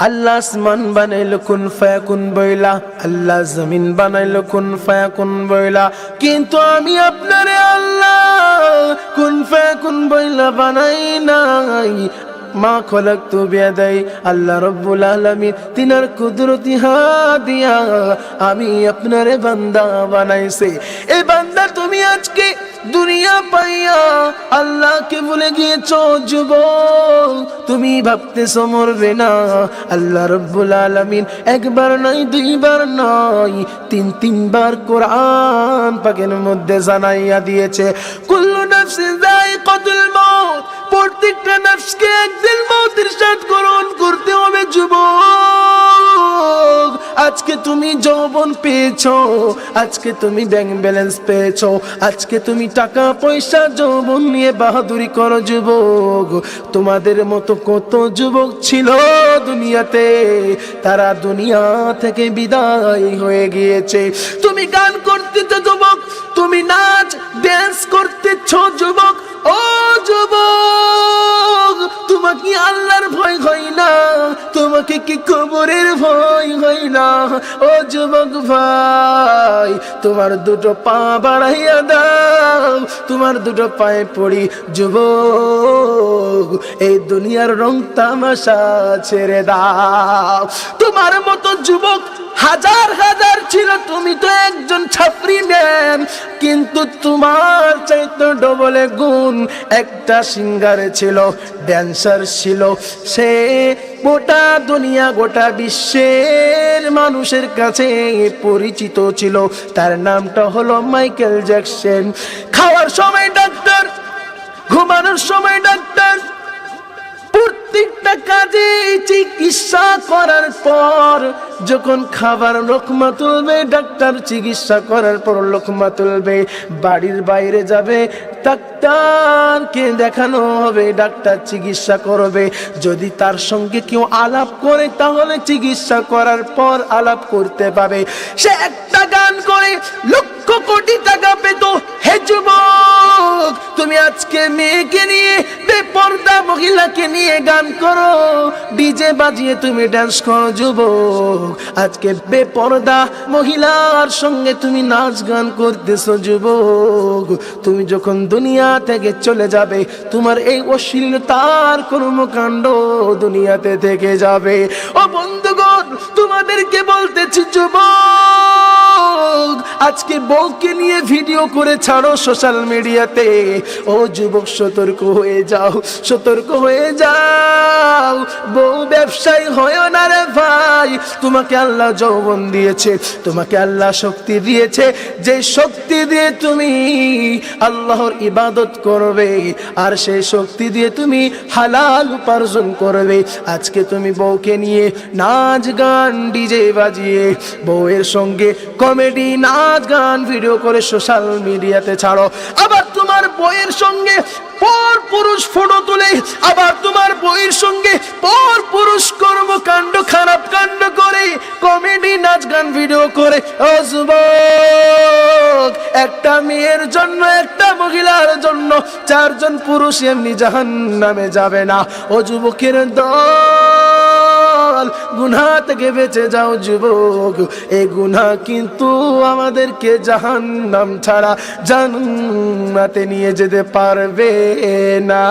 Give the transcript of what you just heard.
আল্লাহ আসমান বানাইলো কুন ফায়াকুন বইলা? আল্লাহ জমিন বানাইলো কুন ফায়াকুন বইলা? কিন্তু আমি আপনারে আল্লাহ কুন ফায়াকুন বইলা বানাই নাই। মা খলক তু বেদাই আল্লাহ রব্বুল আলমী তিনার কুদরতি দিয়া আমি আপনারে বান্দা বানাইছে। এই বান্দা তুমি আজকে পাইয়া আল্লাহকে ভুলে গিয়েছ তুমি ভাবতেছো মরবে না। আল্লাহ রব্বুল একবার দুইবার নয়, তিন, তিনবার কোরআন পাকের মধ্যে জানাইয়া দিয়েছে। কুল্লু নাফসিন যায়িকাতুল মাউত, প্রত্যেকটা নফসকে একদিন গ্রহণ করতে হবে আজকে তুমি যৌবন পেয়েছ, আজকে তুমি ব্যাংক ব্যালেন্স পেয়েছ, আজকে তুমি টাকা পয়সা যৌবন নিয়ে বাহাদুরি করো যুবক। তোমাদের মতো কত যুবক ছিল দুনিয়াতে, তারা দুনিয়া থেকে বিদায় হয়ে গিয়েছে। তুমি গান করতেছ যুবক, তুমি নাচ ড্যান্স করতেছ যুবক, ও যুবক, তোমাকে আল্লাহর ভয় হয় না। তোমাকে কি কবরের ভয় হয় না? ও যুবক ভাই, তোমার দুটো পা বাড়াইয়া দাও, তোমার দুটো পায়ে পড়ি, যুবক। এই দুনিয়ার রং তামাশা ছেড়ে দাও। তোমার মতো যুবক হাজার হাজার ছিল, তুমি তো একজন ছাত্রী ম্যান কিন্তু তোমার চাইতো ডবলে গুণ, একটা সিঙ্গারে ছিল ড্যান্সার ছিল। সে গোটা দুনিয়া, গোটা বিশ্বের মানুষের কাছে পরিচিত ছিল। তার নামটা হলো মাইকেল জ্যাকসন। খাওয়ার সময় ডাক্তার ঘুমানোর সময় ডাক্তার প্রত্যেকটা কাজে চিকিৎসা করার পর যখন খাবার লোকমা তুলবে, ডাক্তার চিকিৎসা করার পর লোকমা তুলবে, বাড়ির বাইরে যাবে, ডাক্তারকে দেখানো হবে, ডাক্তার চিকিৎসা করবে। যদি তার সঙ্গে কেউ আলাপ করে, তাহলে চিকিৎসা করার পর আলাপ করতে পাবে। সে একটা গান করে, লক্ষ কোটি টাকা পেত, হে যুবক, তুমি আজকে মেয়েকে নিয়ে বেপর্দা মহিলাকে নিয়ে গান করো। ডিজে বাজিয়ে তুমি ডান্স করো, যুবক। আজকে বেপর্দা মহিলার সঙ্গে তুমি নাচ গান করতেছো, যুবক। তুমি যখন দুনিয়া থেকে চলে যাবে, তোমার এই অশ্লীলতার কর্মকাণ্ড দুনিয়াতে থেকে যাবে। ও বন্ধুগণ, তোমাদেরকে বলতেছি, যুবক আজকে বউকে নিয়ে ভিডিও করে ছাড়ো সোশ্যাল মিডিয়াতে। ও যুবক, সতর্ক হয়ে যাও, সতর্ক হয়ে যাও। বউ ব্যবসায়ী, হয় না রে ভাই। তোমাকে আল্লাহ যৌবন দিয়েছে, তোমাকে আল্লাহ শক্তি দিয়েছে। যে শক্তি দিয়ে তুমি আল্লাহর ইবাদত করবে, আর সেই শক্তি দিয়ে তুমি হালাল উপার্জন করবে। আজকে তুমি বউকে নিয়ে নাচ গান, ডিজে বাজিয়ে বউয়ের সঙ্গে কমেডি, নাচ, গান ভিডিও করে সোশ্যাল মিডিয়াতে ছাড়ো। আবার তোমার বইয়ের সঙ্গে পর পুরুষ ফটো তুলে, আবার তোমার বইয়ের সঙ্গে পর পুরুষ কর্মকাণ্ড, খারাপ কাণ্ড করে, কমেডি, নাচ, গান ভিডিও করে। ও যুবক, একটা মেয়ের জন্য, একটা মহিলার জন্য, চারজন পুরুষ এমনি জাহান নামে যাবে না। ও যুবকের দল গুনা থেকে বেঁচে যাও যুবক? এ গুনা কিন্তু আমাদেরকে জাহান নাম ছাড়া জান্নাতে নিয়ে যেতে পারবে না।